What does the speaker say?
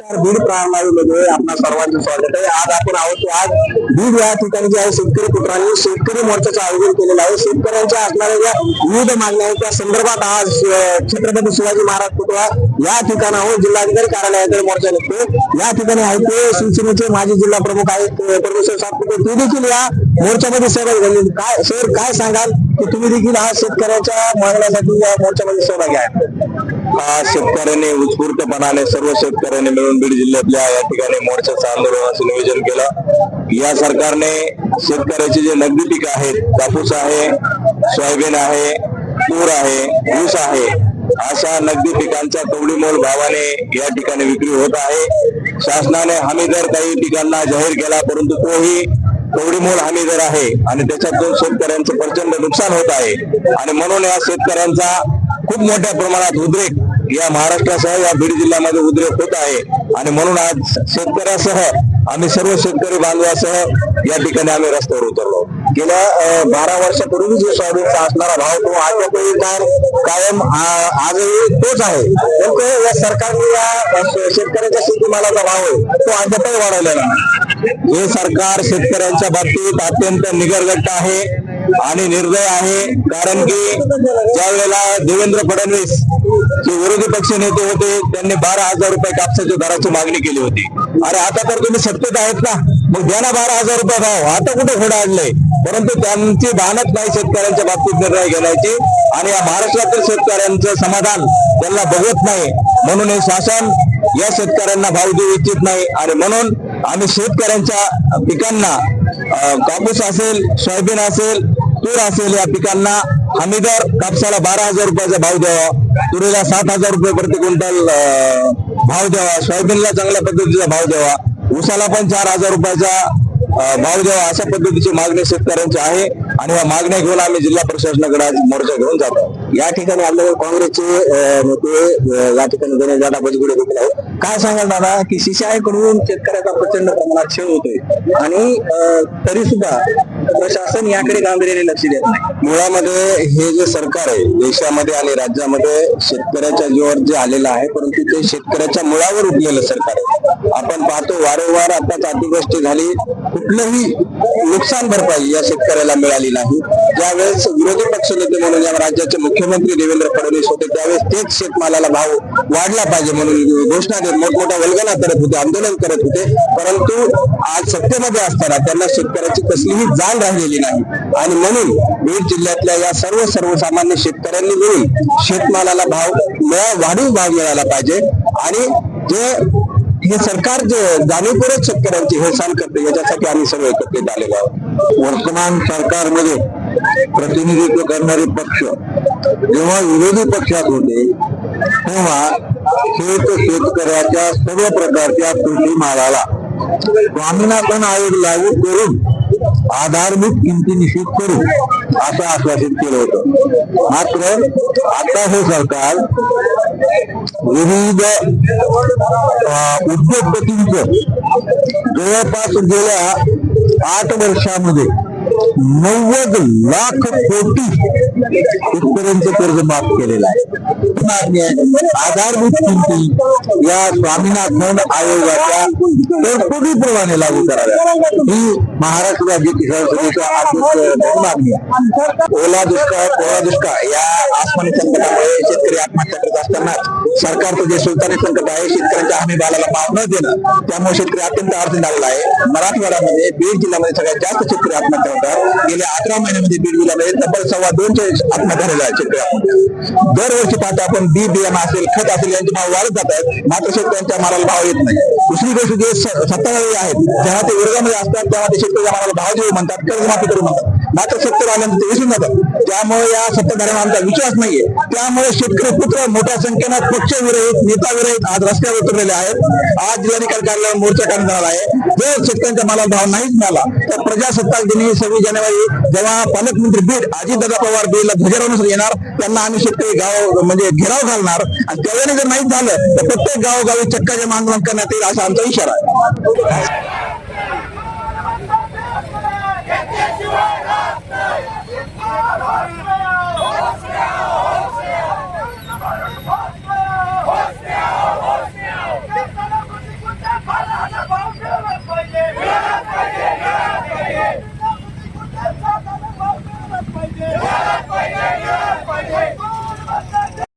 बीड प्रणालीमध्ये आपणा सर्वांचं स्वागत आहे. आज आपण आहोत आज बीड या ठिकाणी जे आहे शेतकरी पुत्रांनी शेतकरी मोर्चाचं आयोजन केलेलं आहे. शेतकऱ्यांच्या असणाऱ्या ज्या विविध मागण्या आहेत त्या संदर्भात आज छत्रपती शिवाजी महाराज पुतळा या ठिकाणाहून जिल्हाधिकारी कार्यालयाकडे मोर्चा निघतो या ठिकाणी आहेत ते शिवसेनेचे माजी जिल्हा प्रमुख आहेत परमेश्वर सातपुते ते देखील या मोर्चामध्ये सहभागी झाले काय सर काय सांगाल की तुम्ही देखील आज शेतकऱ्याच्या मागण्यासाठी या मोर्चामध्ये सहभागी आहे हा शेतकऱ्यांनी उत्स्फूर्तपणाने सर्व शेतकऱ्यांनी मिळून बीड जिल्ह्यातल्या या ठिकाणी मोर्चाचं आंदोलनाचं नियोजन केलं. या सरकारने शेतकऱ्याचे जे नगदी पीक आहेत कापूस आहे सोयाबीन आहे तूर आहे ऊस आहे अशा नगदी पिकांच्या कवडीमोल भावाने या ठिकाणी विक्री होत आहे. शासनाने हमी दर काही पिकांना जाहीर केला परंतु तोही कवडीमोल हमी दर आहे आणि त्याच्यातून शेतकऱ्यांचं प्रचंड नुकसान होत आहे. आणि म्हणून या शेतकऱ्यांचा खूप मोठ्या प्रमाणात उद्रेक या महाराष्ट्रासह या बीड जिल्ह्यामध्ये उद्रेक होत आहे. आणि म्हणून आज शेतकऱ्यासह आम्ही सर्व शेतकरी बांधवासह या ठिकाणी आम्ही रस्त्यावर उतरलो. गेल्या बारा वर्षापूर्वी जो सोयाबीनचा असणारा भाव तो आजही काय कायम आजही तोच आहे. नेमकं या सरकारने या शेतकऱ्याच्या शेतीमालाचा भाव आहे तो अद्यापही वाढवलेला नाही. हे सरकार शेतकऱ्यांच्या बाबतीत अत्यंत निगरगट्ट आहे. आणि निर्दय आहे कारण की ज्या वेळेला देवेंद्र फडणवीस जे विरोधी पक्ष नेते होते त्यांनी बारा हजार रुपये कापसाच्या दराची मागणी केली होती. अरे आता तर तुम्ही सत्तेत आहेत ना. मग द्या ना बारा हजार रुपये भाव. आता कुठे घोडा आणलंय? परंतु त्यांची भानच नाही शेतकऱ्यांच्या बाबतीत निर्णय घेण्याची आणि या महाराष्ट्रातील शेतकऱ्यांचं समाधान त्यांना बघत नाही. म्हणून हे शासन या शेतकऱ्यांना भाव देऊ इच्छित नाही. आणि म्हणून आम्ही शेतकऱ्यांच्या पिकांना कापूस असेल सोयाबीन असेल तूर असेल या पिकांना हमीदर कापसाला बारा हजार रुपयाचा भाव द्यावा तुरीला सात हजार रुपये प्रति क्विंटल भाव द्यावा सोयाबीनला चांगल्या पद्धतीचा भाव द्यावा उसाला पण चार हजार रुपयाचा भाव द्यावा अशा पद्धतीची मागणी शेतकऱ्यांची आहे. आणि या मागण्या घेऊन आम्ही जिल्हा प्रशासनाकडे आज मोर्चा घेऊन जातो या ठिकाणी आपल्याकडे काँग्रेसचे नेते या ठिकाणी गणेश दादा बजगुडे देखील आहेत. काय सांगाल दादा की सीसीआयकडून शेतकऱ्याचा प्रचंड प्रमाणात छळ होतोय. आणि तरी सुद्धा प्रशासन याकडे गांभीर्याने लक्ष देत नाही. मुळामध्ये हे जे सरकार आहे देशामध्ये आणि राज्यामध्ये शेतकऱ्याच्या जीवावर जे आलेलं आहे परंतु ते शेतकऱ्याच्या मुळावर उठलेलं सरकार आहे. आपण पाहतो वारंवार आताच अतिवृष्टी झाली. कुठलंही नुकसान भरपाई या शेतकऱ्याला मिळाली नाही. ज्यावेळेस विरोधी पक्षनेते म्हणून या राज्याचे मुख्यमंत्री देवेंद्र फडणवीस होते त्यावेळेस तेच शेतमालाला भाव वाढला पाहिजे म्हणून घोषणा देत मोठमोठ्या वल्गना करत होते आंदोलन करत होते. परंतु आज सत्तेमध्ये असताना त्यांना शेतकऱ्याची कसलीही जाण राहिलेली नाही. आणि म्हणून बीड जिल्ह्यातल्या या सर्व सर्वसामान्य शेतकऱ्यांनी मिळून शेतमालाला भाव मिळा वाढीव भाव मिळाला पाहिजे. आणि जे हे सरकार जाणीवपूर्वक शेतकऱ्यांची हेळसांड करते याच्यासाठी आम्ही सर्व एकत्रित आलेलो आहोत. वर्तमान सरकारमध्ये प्रतिनिधित्व करणारे पक्ष जेव्हा विरोधी पक्षात होते तेव्हा शेत शेतकऱ्याच्या सर्व प्रकारच्या कृषी मालाला स्वामीनाथन आयोग लागू करून आधारभूत किमती निश्चित करू असं आश्वासित केलं होतं. मात्र आता हे सरकार विविध अं, जवळपास गेल्या आठ वर्षामध्ये नव्वद लाख कोटी इथपर्यंत कर्ज माफ केलेलं आहे. मागणी आहे. आधारभूत किमती या स्वामीनाथन आयोगाच्या तरतुदीप्रमाणे लागू कराव्या ही महाराष्ट्र राज्य किसान सभेच्या अध्यक्ष मागणी आहे ओला दुष्काळ ओला दुष्काळ या आसमानी संकटामुळे शेतकरी आत्महत्या करत असताना सरकारचं जे सुलतानी संकट आहे शेतकऱ्यांच्या हमी बालाला माफ न देणं त्यामुळे शेतकरी अत्यंत अडचण लागला आहे. मराठवाड्यामध्ये बीड जिल्ह्यामध्ये सगळ्यात जास्त शेतकरी आत्महत्या होतात गेल्या अकरा महिन्यामध्ये बीड जिल्ह्यामध्ये तब्बल सव्वा दोनशे आत्महत्या झालेल्या आहेत शेतकरी दरवर्षी पाहतो आपण बी बियाणं असेल खत असेल यांचे भाव वाढत जात आहेत. मात्र शेतकऱ्यांच्या मालाला भाव येत नाही. दुसरी गोष्ट जे सत्ताधारी आहेत जेव्हा ते वर्गामध्ये असतात तेव्हा ते शेतकऱ्याच्या मालाला भाव देऊ म्हणतात कर्जमाफी करू म्हणतात. मात्र सत्तर आल्यानंतर ते विसरून जातात. त्यामुळे या सत्ताधाऱ्यांना आमचा विश्वास नाहीये. त्यामुळे शेतकरी पुत्र मोठ्या संख्येनं पक्षविरहित नेताविरहित नेता आज रस्त्यावर उतरलेले आहेत. आज जिल्हाधिकारी कार्यालयावर मोर्चा काढण्यात आला आहे. जर शेतकऱ्यांच्या मला भाव नाहीच मिळाला तर प्रजासत्ताक दिनी सव्वीस जानेवारी जेव्हा पालकमंत्री बीड अजितदादा पवार बीडला ध्वजारोहण येणार त्यांना आम्ही शेतकरी गाव म्हणजे घेराव घालणार. आणि त्यावेळेला जर नाही झालं तर प्रत्येक गावोगावी चक्काचे आंदोलन करण्यात येईल असा आमचा इशारा आहे.